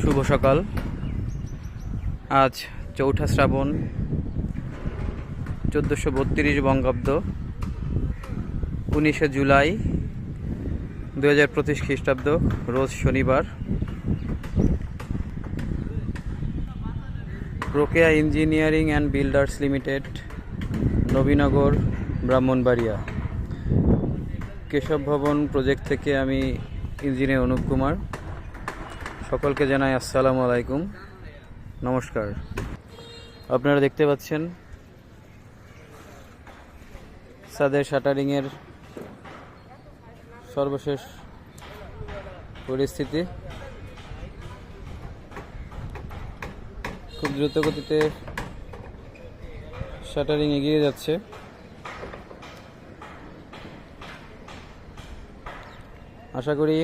শুভ সকাল। আজ চৌঠা শ্রাবণ, চোদ্দোশো বত্রিশ বঙ্গাব্দ, উনিশে জুলাই দু হাজার পঁচিশ খ্রিস্টাব্দ, রোজ শনিবার। Prokeya engineering and builders limited, Nabinagar, Brahmanbaria. Keshab Bhaban project থেকে আমি ইঞ্জিনিয়ার অনুপ কুমার। সকলকে জানাই আসসালামু আলাইকুম। নমস্কার। আপনারা দেখতে পাচ্ছেন সাদের শাটারিংয়ের সর্বশেষ পরিস্থিতি। খুব দ্রুত গতিতে শাটারিং এগিয়ে যাচ্ছে। আশা করি